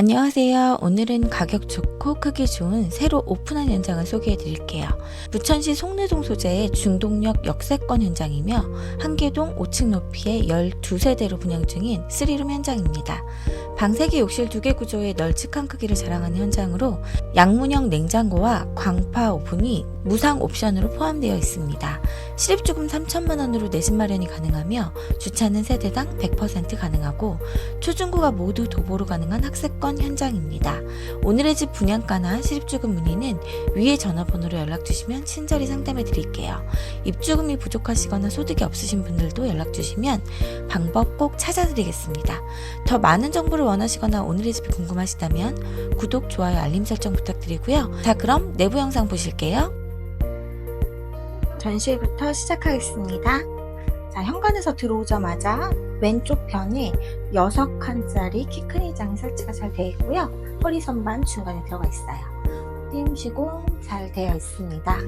안녕하세요. 오늘은 가격 좋고 크기 좋은 새로 오픈한 현장을 소개해 드릴게요. 부천시 송내동 소재의 중동역 역세권 현장이며 한계동 5층 높이의 12세대로 분양 중인 3룸 현장입니다. 방 3개 욕실 2개 구조의 널찍한 크기를 자랑하는 현장으로 양문형 냉장고와 광파 오븐이 무상 옵션으로 포함되어 있습니다. 실입주금 3천만 원으로 내집 마련이 가능하며 주차는 세대당 100% 가능하고 초중고가 모두 도보로 가능한 학세권 현장입니다. 오늘의 집 분양가나 실입주금 문의는 위에 전화번호로 연락 주시면 친절히 상담해 드릴게요. 입주금이 부족하시거나 소득이 없으신 분들도 연락 주시면 방법 꼭 찾아드리겠습니다. 더 많은 정보를 원하시거나 오늘의 집이 궁금하시다면 구독, 좋아요, 알림 설정 부탁드리고요. 자, 그럼 내부 영상 보실게요. 전시회부터 시작하겠습니다. 자, 현관에서 들어오자마자 왼쪽 편에 6칸짜리 키 큰 의장이 설치가 잘 되어 있고요. 허리 선반 중간에 들어가 있어요. 띄움 시공 잘 되어 있습니다.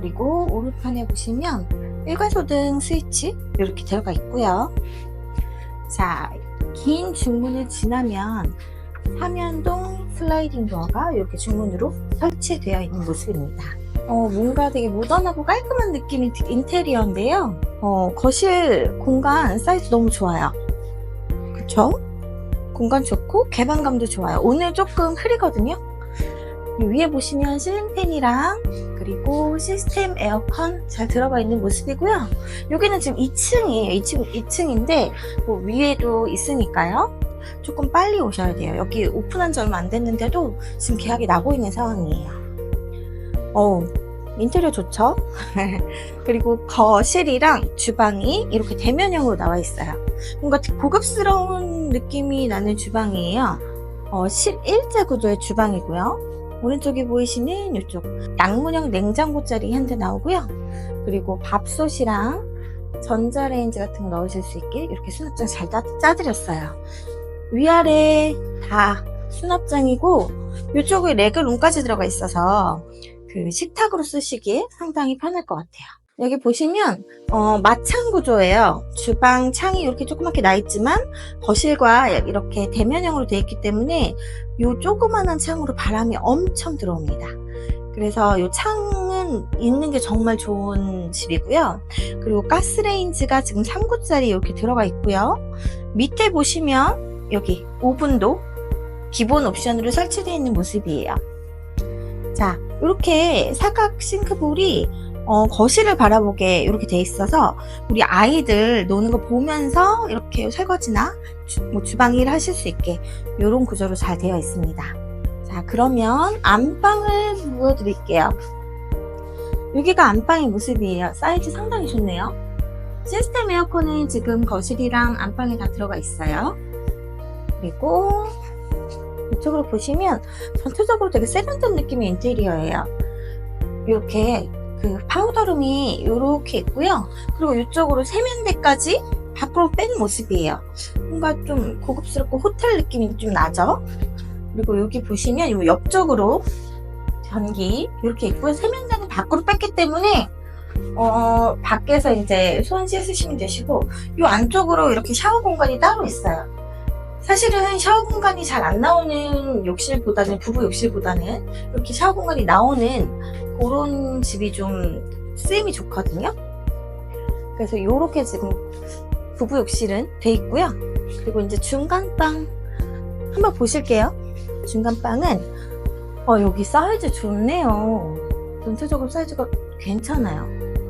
그리고 오른편에 보시면 일괄소등 스위치 이렇게 들어가 있고요. 자, 긴 중문을 지나면 삼연동 슬라이딩 도어가 이렇게 중문으로 설치되어 있는 모습입니다. 어, 뭔가 되게 모던하고 깔끔한 느낌의 인테리어인데요. 어, 거실 공간 사이즈 너무 좋아요. 그쵸? 공간 좋고 개방감도 좋아요. 오늘 조금 흐리거든요. 위에 보시면 실링팬이랑 그리고 시스템 에어컨 잘 들어가 있는 모습이고요. 여기는 지금 2층이에요. 2층, 2층인데 뭐 위에도 있으니까요. 조금 빨리 오셔야 돼요. 여기 오픈한 지 얼마 안 됐는데도 지금 계약이 나고 있는 상황이에요. 어 인테리어 좋죠? 그리고 거실이랑 주방이 이렇게 대면형으로 나와 있어요. 뭔가 고급스러운 느낌이 나는 주방이에요. 어, 11자 구조의 주방이고요. 오른쪽에 보이시는 이쪽 양문형 냉장고 자리 현재 나오고요. 그리고 밥솥이랑 전자레인지 같은 거 넣으실 수 있게 이렇게 수납장 잘 짜, 짜드렸어요. 위아래 다 수납장이고 이쪽에 레그룸까지 들어가 있어서 그 식탁으로 쓰시기에 상당히 편할 것 같아요. 여기 보시면 어, 마창 구조예요. 주방 창이 이렇게 조그맣게 나 있지만 거실과 이렇게 대면형으로 되어 있기 때문에 이 조그만한 창으로 바람이 엄청 들어옵니다. 그래서 이 창은 있는 게 정말 좋은 집이고요. 그리고 가스레인지가 지금 3구짜리 이렇게 들어가 있고요. 밑에 보시면 여기 오븐도 기본 옵션으로 설치되어 있는 모습이에요. 자, 이렇게 사각 싱크볼이 어, 거실을 바라보게 이렇게 돼 있어서 우리 아이들 노는 거 보면서 이렇게 설거지나 주, 뭐 주방 일 하실 수 있게 이런 구조로 잘 되어 있습니다. 자, 그러면 안방을 보여드릴게요. 여기가 안방의 모습이에요. 사이즈 상당히 좋네요. 시스템 에어컨은 지금 거실이랑 안방에 다 들어가 있어요. 그리고 이쪽으로 보시면 전체적으로 되게 세련된 느낌의 인테리어예요. 이렇게 그 파우더룸이 이렇게 있고요. 그리고 이쪽으로 세면대까지 밖으로 뺀 모습이에요. 뭔가 좀 고급스럽고 호텔 느낌이 좀 나죠? 그리고 여기 보시면 이 옆쪽으로 변기 이렇게 있고요. 세면대는 밖으로 뺐기 때문에 어, 밖에서 이제 손 씻으시면 되시고 이 안쪽으로 이렇게 샤워 공간이 따로 있어요. 사실은 샤워 공간이 잘 안 나오는 욕실보다는 부부 욕실보다는 이렇게 샤워 공간이 나오는 그런 집이 좀 쓰임이 좋거든요. 그래서 이렇게 지금 부부 욕실은 돼 있고요. 그리고 이제 중간 방 한번 보실게요. 중간 방은 어, 여기 사이즈 좋네요. 전체적으로 사이즈가 괜찮아요.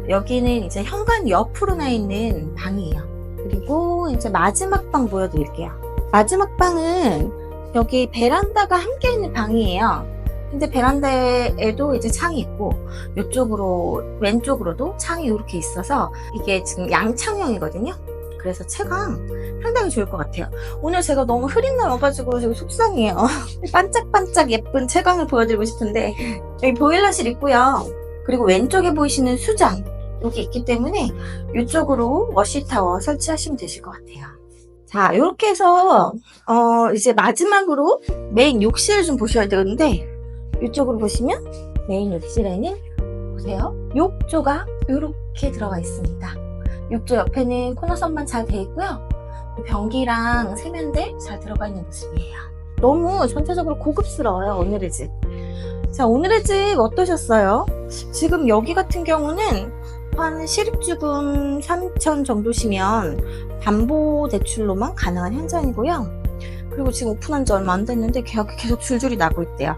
여기는 이제 현관 옆으로 나 있는 방이에요. 그리고 이제 마지막 방 보여드릴게요. 마지막 방은 여기 베란다가 함께 있는 방이에요. 근데 베란다에도 이제 창이 있고 이쪽으로 왼쪽으로도 창이 이렇게 있어서 이게 지금 양창형이거든요. 그래서 채광 상당히 좋을 것 같아요. 오늘 제가 너무 흐린 날 와가지고 지금 속상해요. 반짝반짝 예쁜 채광을 보여드리고 싶은데 여기 보일러실 있고요. 그리고 왼쪽에 보이시는 수장 여기 있기 때문에 이쪽으로 워시타워 설치하시면 되실 것 같아요. 자, 이렇게 해서 어, 이제 마지막으로 메인 욕실을 좀 보셔야 되는데 이쪽으로 보시면 메인 욕실에는 보세요. 욕조가 이렇게 들어가 있습니다. 욕조 옆에는 코너선만 잘 돼 있고요. 변기랑 세면대 잘 들어가 있는 모습이에요. 너무 전체적으로 고급스러워요, 오늘의 집. 자, 오늘의 집 어떠셨어요? 지금 여기 같은 경우는 한 실입주금 3천 정도시면 담보 대출로만 가능한 현장이고요. 그리고 지금 오픈한 지 얼마 안 됐는데 계약이 계속 줄줄이 나고 있대요.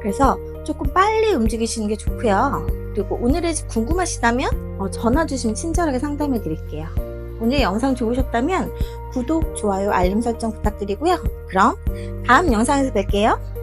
그래서 조금 빨리 움직이시는 게 좋고요. 그리고 오늘의 집 궁금하시다면 어, 전화 주시면 친절하게 상담해 드릴게요. 오늘 영상 좋으셨다면 구독, 좋아요, 알림 설정 부탁드리고요. 그럼 다음 영상에서 뵐게요.